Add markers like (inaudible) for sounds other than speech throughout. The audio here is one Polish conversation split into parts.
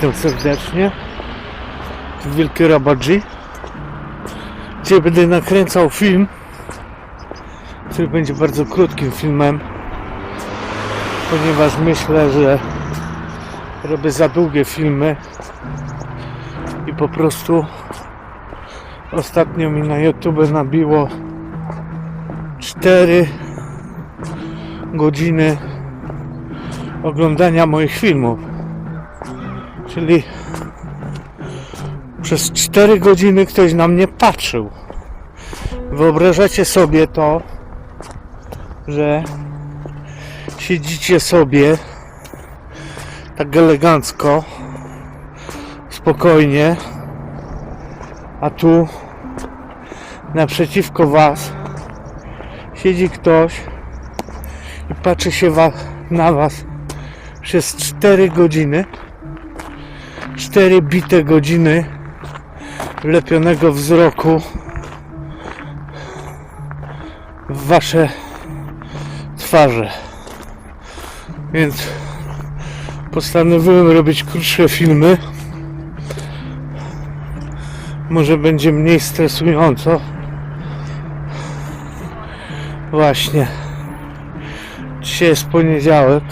Witam serdecznie. Tu Wielki Rabadży. Dzisiaj będę nakręcał film, który będzie bardzo krótkim filmem, ponieważ myślę, że robię za długie filmy i po prostu ostatnio mi na YouTube nabiło 4 godziny oglądania moich filmów. Czyli przez 4 godziny ktoś na mnie patrzył. Wyobrażacie sobie to, że siedzicie sobie tak elegancko, spokojnie, a tu naprzeciwko was siedzi ktoś i patrzy się na was przez 4 godziny. 4 bite godziny wlepionego wzroku w wasze twarze. Więc postanowiłem robić krótsze filmy. Może będzie mniej stresująco. Właśnie. Dzisiaj jest poniedziałek.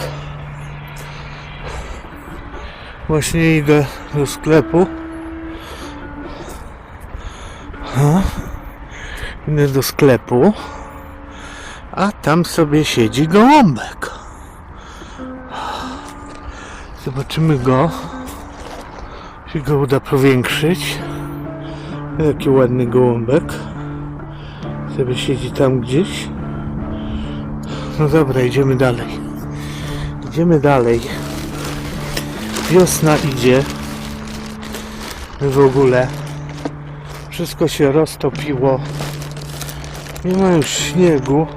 Właśnie idę do sklepu. Ha? Idę do sklepu. A tam sobie siedzi gołąbek. Zobaczymy go. Czy go uda powiększyć. Jaki ładny gołąbek. Sobie siedzi tam gdzieś. No dobra, idziemy dalej. Idziemy dalej. Wiosna idzie. W ogóle wszystko się roztopiło. Nie ma już śniegu.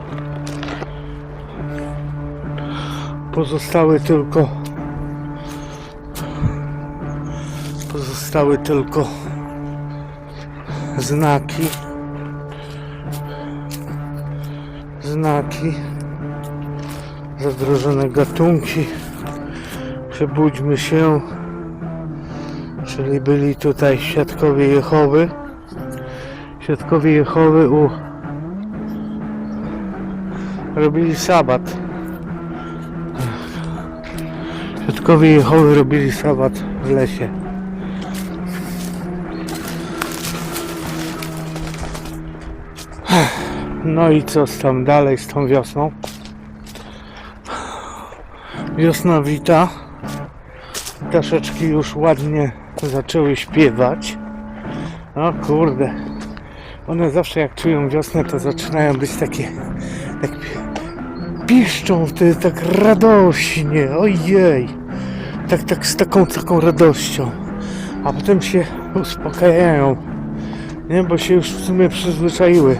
Pozostały tylko pozostały tylko znaki znaki zagrożone gatunki przebudźmy się. Czyli byli tutaj świadkowie Jehowy. Świadkowie Jehowy u robili sabat. Świadkowie Jehowy robili sabat w lesie. No i co z tam dalej z tą wiosną? Wiosna wita ptaszeczki już ładnie zaczęły śpiewać. O kurde. One zawsze jak czują wiosnę, to zaczynają być takie tak piszczą wtedy tak radośnie. Ojej. Tak, tak z taką taką radością. A potem się uspokajają. Nie, bo się już w sumie przyzwyczaiły.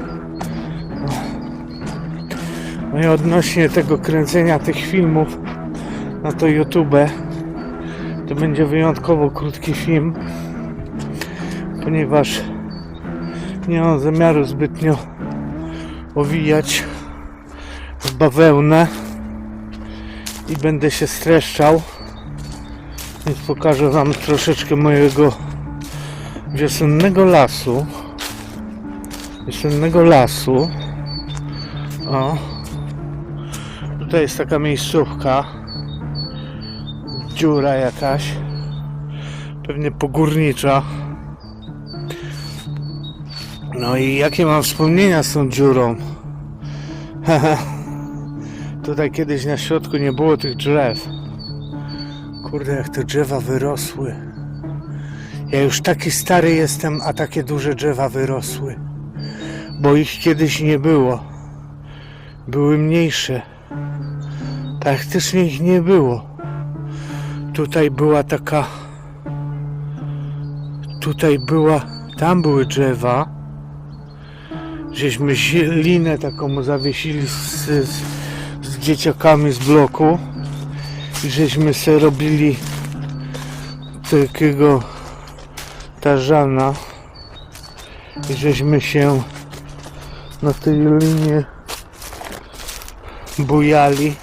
No i odnośnie tego kręcenia tych filmów na to YouTube to będzie wyjątkowo krótki film, ponieważ nie mam zamiaru zbytnio owijać w bawełnę i będę się streszczał, więc pokażę Wam troszeczkę mojego wiosennego lasu. Wiosennego lasu. O. Tutaj jest taka miejscówka dziura jakaś. Pewnie pogórnicza. No i jakie mam wspomnienia z tą dziurą? (laughs) Tutaj kiedyś na środku nie było tych drzew. Kurde, jak te drzewa wyrosły. Ja już taki stary jestem, a takie duże drzewa wyrosły. Bo ich kiedyś nie było. Były mniejsze. Praktycznie ich nie było. Tutaj była taka. Tutaj była. Tam były drzewa. Żeśmy linę taką zawiesili z, z, z dzieciakami z bloku. I żeśmy sobie robili takiego tarzana. I żeśmy się na tej linie bujali.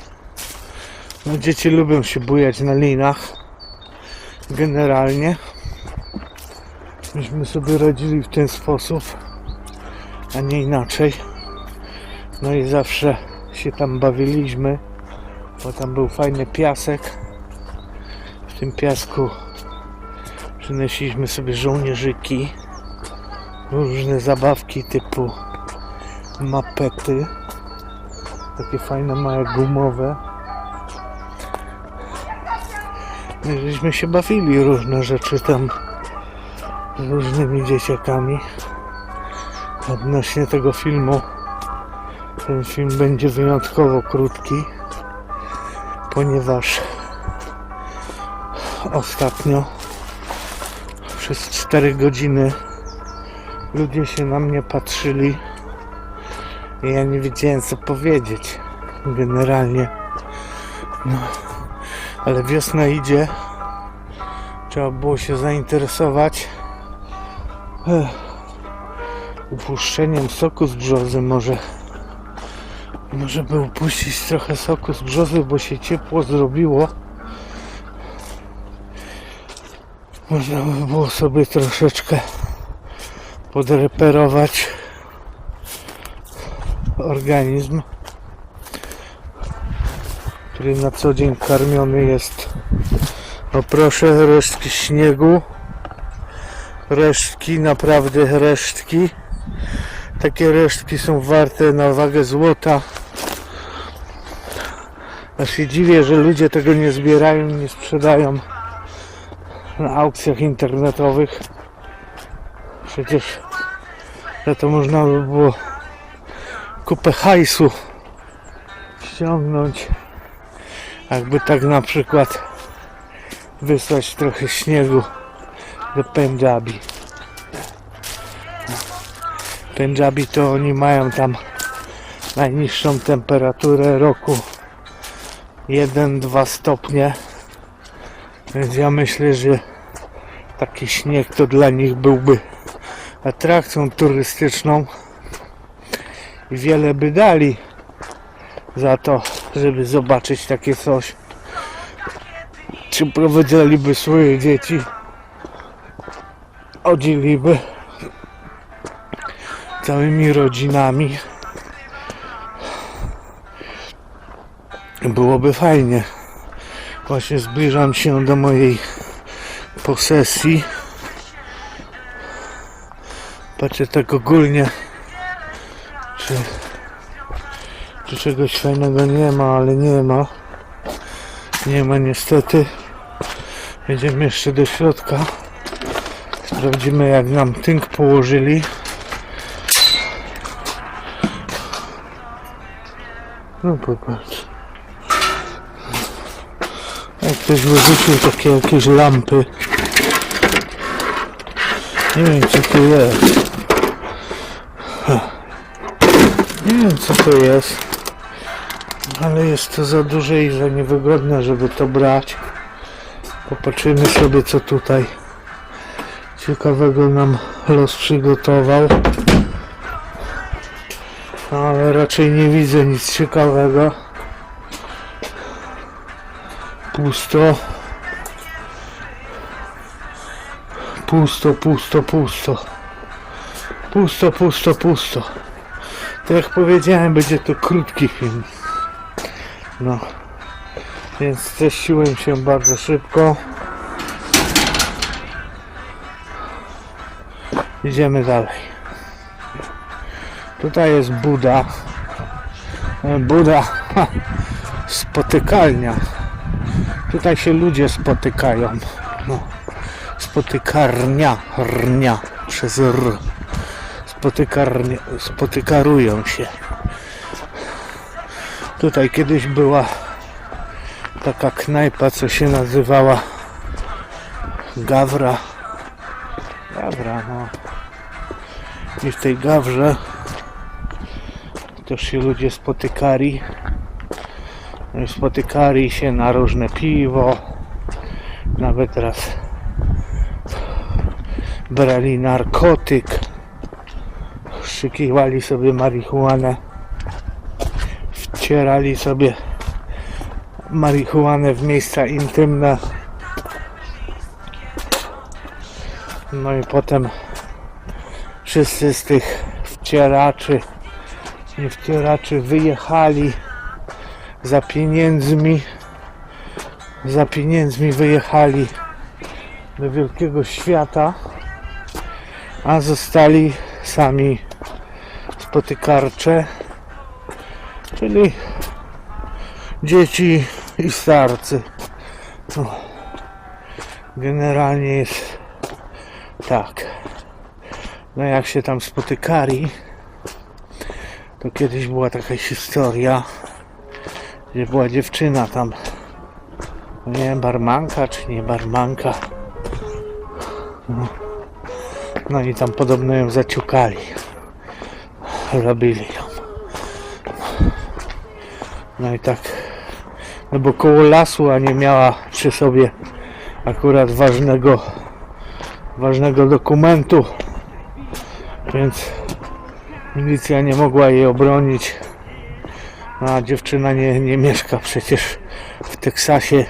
No, dzieci lubią się bujać na linach. generalnie myśmy sobie radzili w ten sposób, a nie inaczej. No i zawsze się tam bawiliśmy, bo tam był fajny piasek. W tym piasku przynosiliśmy sobie żołnierzyki, różne zabawki typu mapety, takie fajne małe gumowe. Żeśmy się bawili różne rzeczy tam z różnymi dzieciakami. Odnośnie tego filmu, ten film będzie wyjątkowo krótki, ponieważ ostatnio przez 4 godziny ludzie się na mnie patrzyli i ja nie wiedziałem co powiedzieć generalnie. No, ale wiosna idzie. Trzeba było się zainteresować upuszczeniem soku z brzozy może. Może by upuścić trochę soku z brzozy, bo się ciepło zrobiło. Można by było sobie troszeczkę podreperować organizm, który na co dzień karmiony jest. O proszę, resztki śniegu. Resztki, naprawdę resztki. Takie resztki są warte na wagę złota. Aż się dziwię, że ludzie tego nie zbierają, nie sprzedają na aukcjach internetowych. Przecież za to można by było kupę hajsu ściągnąć. Jakby tak na przykład wysłać trochę śniegu do Pendżabi. Pendżabi to oni mają tam najniższą temperaturę roku 1-2 stopnie. Więc ja myślę, że taki śnieg to dla nich byłby atrakcją turystyczną i wiele by dali za to, żeby zobaczyć takie coś. Czy prowadziliby swoje dzieci, chodziliby całymi rodzinami. Byłoby fajnie. Właśnie zbliżam się do mojej posesji. Patrzę tak ogólnie, czy, czy czegoś fajnego nie ma, ale nie ma. Nie ma niestety. Jedziemy jeszcze do środka. Sprawdzimy jak nam tynk położyli. No popatrz. Jak ktoś wyrzucił takie jakieś lampy. Nie wiem co to jest. Nie wiem co to jest. Ale jest to za duże i za niewygodne, żeby to brać. Popatrzymy sobie co tutaj ciekawego nam los przygotował. Ale raczej nie widzę nic ciekawego. Pusto. Pusto, pusto, pusto. Pusto, pusto, pusto. Tak jak powiedziałem, będzie to krótki film. No. Więc ześciłem się bardzo szybko. Idziemy dalej. Tutaj jest Buda. E, Buda. Spotykalnia. Tutaj się ludzie spotykają. No. Spotykarnia. Rnia. Przez R. Spotykarnia. Spotykarują się. Tutaj kiedyś była taka knajpa, co się nazywała Gawra. Gawra, no. I w tej Gawrze też się ludzie spotykali. No Spotykali się na różne piwo. Nawet raz brali narkotyk. Szykiwali sobie marihuanę. Wcierali sobie marihuanę w miejsca intymne. No i potem wszyscy z tych wcieraczy, nie wcieraczy wyjechali za pieniędzmi, za pieniędzmi wyjechali do wielkiego świata, a zostali sami spotykarcze, czyli dzieci i starcy. No, generalnie jest tak. No jak się tam spotykali, to kiedyś była taka historia, gdzie była dziewczyna tam, no nie wiem, barmanka czy nie barmanka. No, no i tam podobno ją zaciukali. Robili ją. No i tak, no bo koło lasu, a nie miała przy sobie akurat ważnego, ważnego dokumentu, więc milicja nie mogła jej obronić. No, a dziewczyna nie, nie mieszka przecież w Teksasie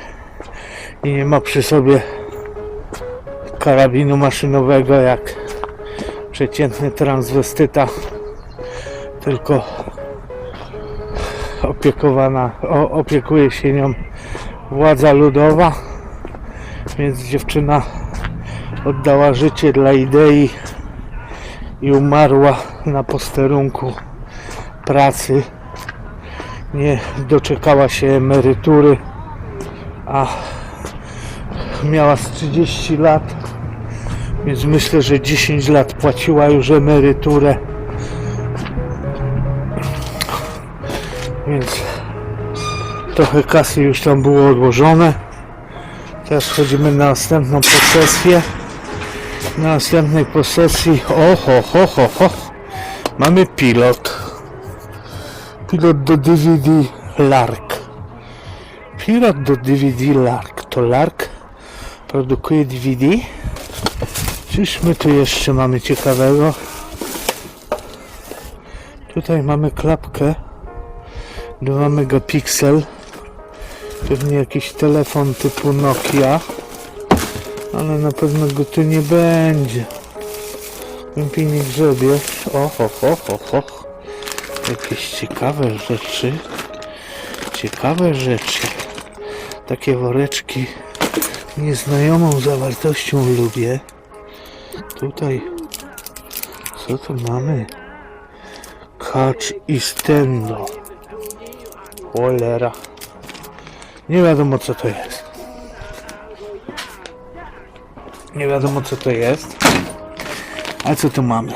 i nie ma przy sobie karabinu maszynowego jak przeciętny transwestyta, tylko opiekowana, o, opiekuje się nią władza ludowa, więc dziewczyna oddała życie dla idei i umarła na posterunku pracy. Nie doczekała się emerytury, a miała z 30 lat, więc myślę, że 10 lat płaciła już emeryturę. Trochę kasy już tam było odłożone. Teraz wchodzimy na następną posesję. Na następnej posesji, oho, ho, ho, ho, mamy pilot. Pilot do DVD Lark. Pilot do DVD Lark. To Lark produkuje DVD. Czyż my tu jeszcze mamy ciekawego? Tutaj mamy klapkę 2 megapiksel pewnie jakiś telefon typu Nokia ale na pewno go tu nie będzie. Lepiej nie grzebie o ho ho ho jakieś ciekawe rzeczy. Ciekawe rzeczy. Takie woreczki nieznajomą zawartością lubię. Tutaj co tu mamy? Catch i Stendo. Cholera. Nie wiadomo co to jest. Nie wiadomo co to jest. A co tu mamy?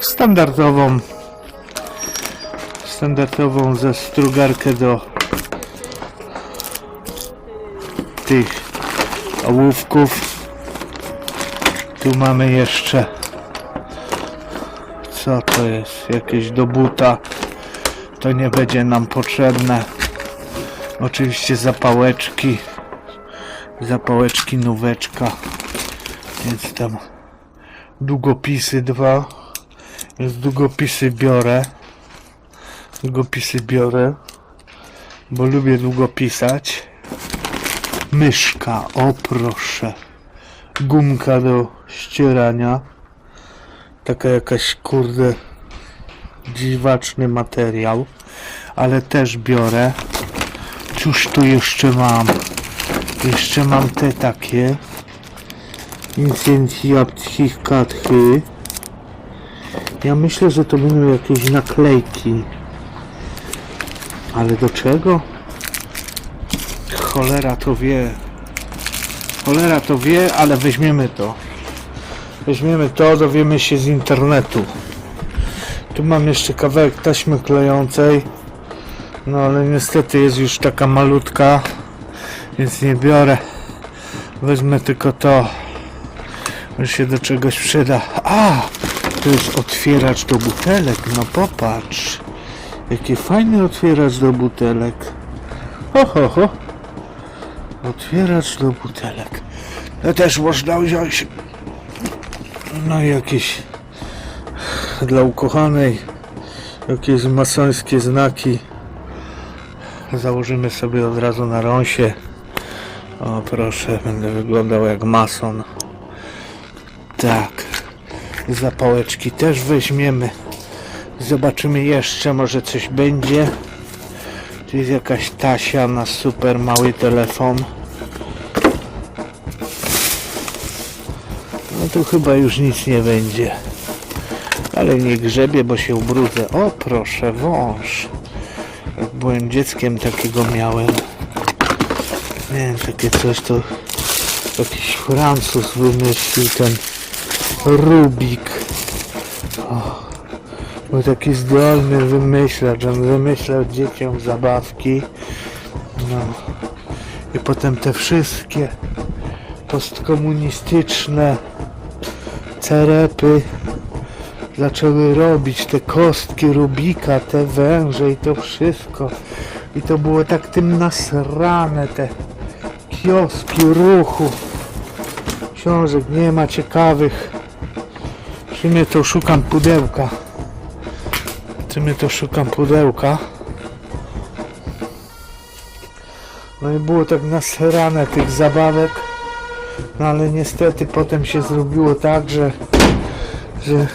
Standardową standardową zestrugarkę do tych ołówków. Tu mamy jeszcze co to jest? Jakieś do buta. To nie będzie nam potrzebne. Oczywiście zapałeczki. Zapałeczki nóweczka. Więc tam długopisy dwa. Więc długopisy biorę. Długopisy biorę. Bo lubię długopisać. Myszka, o proszę. Gumka do ścierania taka jakaś kurde dziwaczny materiał ale też biorę. Cóż tu jeszcze mam? Jeszcze mam te takie. Incentiatchikatchy ja myślę, że to będą jakieś naklejki. Ale do czego? cholera to wie. Cholera to wie, ale weźmiemy to. Weźmiemy to, dowiemy się z internetu. Tu mam jeszcze kawałek taśmy klejącej. No ale niestety jest już taka malutka, więc nie biorę. Wezmę tylko to. Może się do czegoś przyda. A! To jest otwieracz do butelek. No popatrz. Jaki fajny otwieracz do butelek. Ho, ho, ho. Otwieracz do butelek. To też można wziąć. No jakieś dla ukochanej jakieś masońskie znaki założymy sobie od razu na rąsie O proszę, będę wyglądał jak mason. Tak. Zapałeczki też weźmiemy. Zobaczymy jeszcze, może coś będzie. Tu jest jakaś tasia na super mały telefon. No tu chyba już nic nie będzie. Ale nie grzebie, bo się ubrudzę. O proszę, wąż. Jak byłem dzieckiem takiego miałem. Nie wiem, takie coś to jakiś Francuz wymyślił ten Rubik. Był taki zdolny wymyślacz, on wymyślał dzieciom zabawki. No. I potem te wszystkie postkomunistyczne cerepy zaczęły robić te kostki Rubika, te węże i to wszystko. I to było tak tym nasrane, te kioski ruchu. Książek nie ma ciekawych. W sumie to szukam pudełka. W sumie to szukam pudełka. No i było tak nasrane tych zabawek. No ale niestety potem się zrobiło tak, że że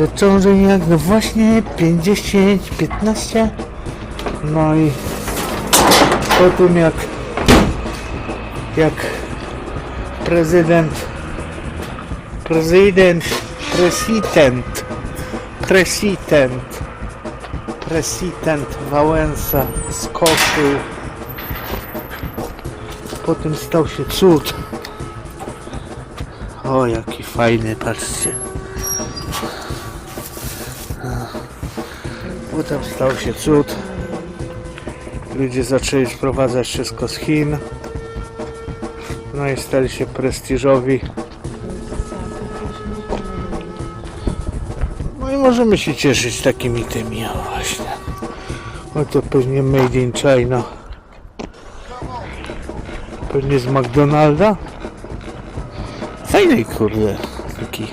że ciąży jak właśnie 50, 15 no i po tym jak jak prezydent prezydent prezydent prezydent prezydent Wałęsa skoczył. Potem stał się cud. O jaki fajny patrzcie Potem stał się cud. Ludzie zaczęli sprowadzać wszystko z Chin. No i stali się prestiżowi. No i możemy się cieszyć takimi tymi, o właśnie. O to pewnie made in China. Pewnie z McDonalda. Fajny kurde. Taki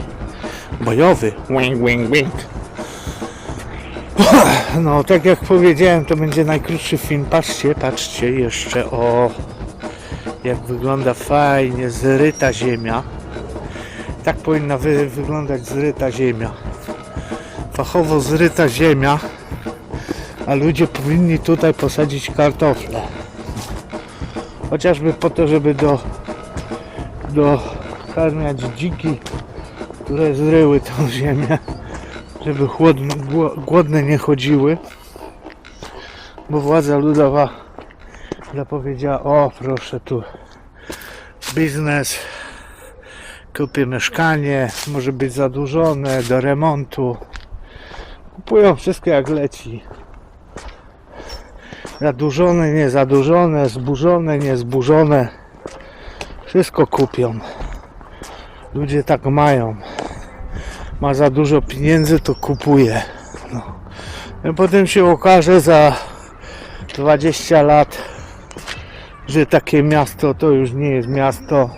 bojowy. Wing, wing, wing. No, tak jak powiedziałem, to będzie najkrótszy film. Patrzcie, patrzcie jeszcze o jak wygląda fajnie zryta ziemia. Tak powinna wy, wyglądać zryta ziemia. Fachowo zryta ziemia, a ludzie powinni tutaj posadzić kartofle. Chociażby po to, żeby do dokarmiać dziki, które zryły tą ziemię żeby chłodne, gło- głodne nie chodziły, bo władza ludowa zapowiedziała, o proszę tu biznes, kupię mieszkanie, może być zadłużone do remontu. Kupują wszystko jak leci. Zadłużone, niezadłużone, zburzone, niezburzone. Wszystko kupią. Ludzie tak mają ma za dużo pieniędzy, to kupuje. No. I potem się okaże za 20 lat, że takie miasto to już nie jest miasto,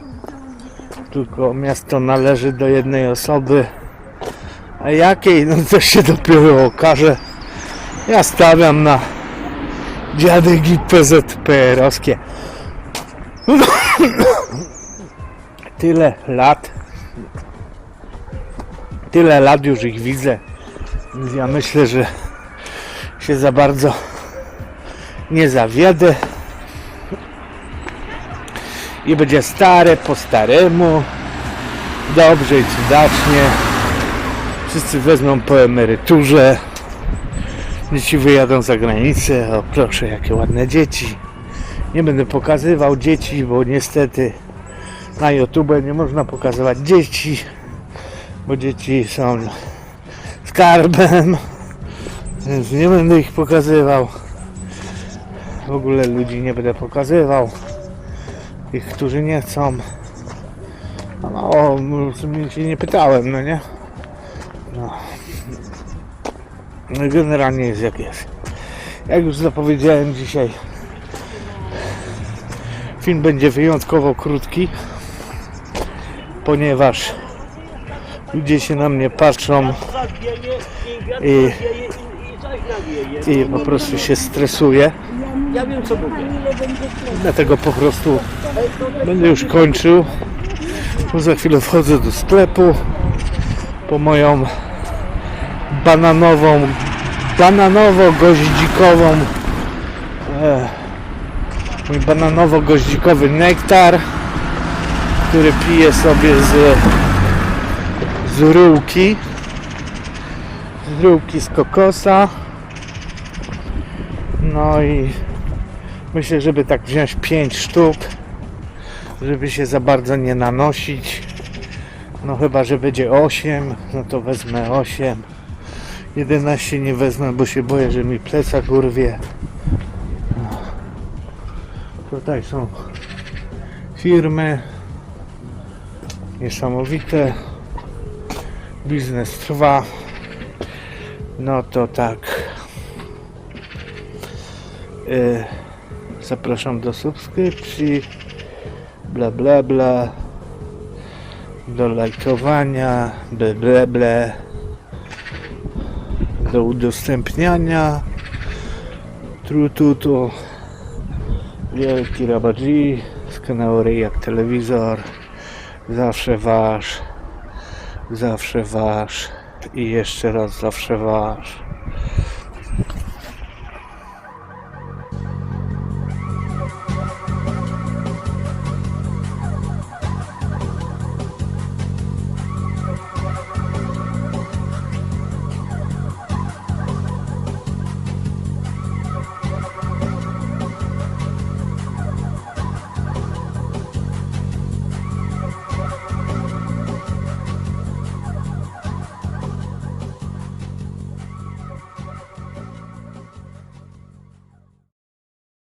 tylko miasto należy do jednej osoby. A jakiej? No to się dopiero okaże. Ja stawiam na dziadygi PZPR-owskie. Tyle lat tyle lat już ich widzę. Więc ja myślę, że się za bardzo nie zawiedę. I będzie stare po staremu. Dobrze i cudacznie. Wszyscy wezmą po emeryturze. Dzieci wyjadą za granicę. O proszę, jakie ładne dzieci. Nie będę pokazywał dzieci, bo niestety na YouTube nie można pokazywać dzieci bo dzieci są skarbem, więc nie będę ich pokazywał. W ogóle ludzi nie będę pokazywał. Tych, którzy nie chcą. No, w się nie pytałem, no nie? No. No generalnie jest jak jest. Jak już zapowiedziałem dzisiaj, film będzie wyjątkowo krótki, ponieważ ludzie się na mnie patrzą i, i po prostu się stresuję. Ja wiem co mówię. Dlatego po prostu będę już kończył. Bo za chwilę wchodzę do sklepu po moją bananową, bananowo-goździkową e, mój bananowo-goździkowy nektar, który piję sobie z z rurki z kokosa. No i myślę, żeby tak wziąć 5 sztuk żeby się za bardzo nie nanosić. No chyba, że będzie 8 no to wezmę 8 11 nie wezmę, bo się boję, że mi plecak urwie. No. tutaj są firmy. Niesamowite biznes trwa no to tak. Y, zapraszam do subskrypcji bla bla bla. Do lajkowania ble ble ble do udostępniania. Tru tu tu. Wielki rabadzi z kanału Rej jak telewizor. Zawsze wasz zawsze wasz i jeszcze raz zawsze wasz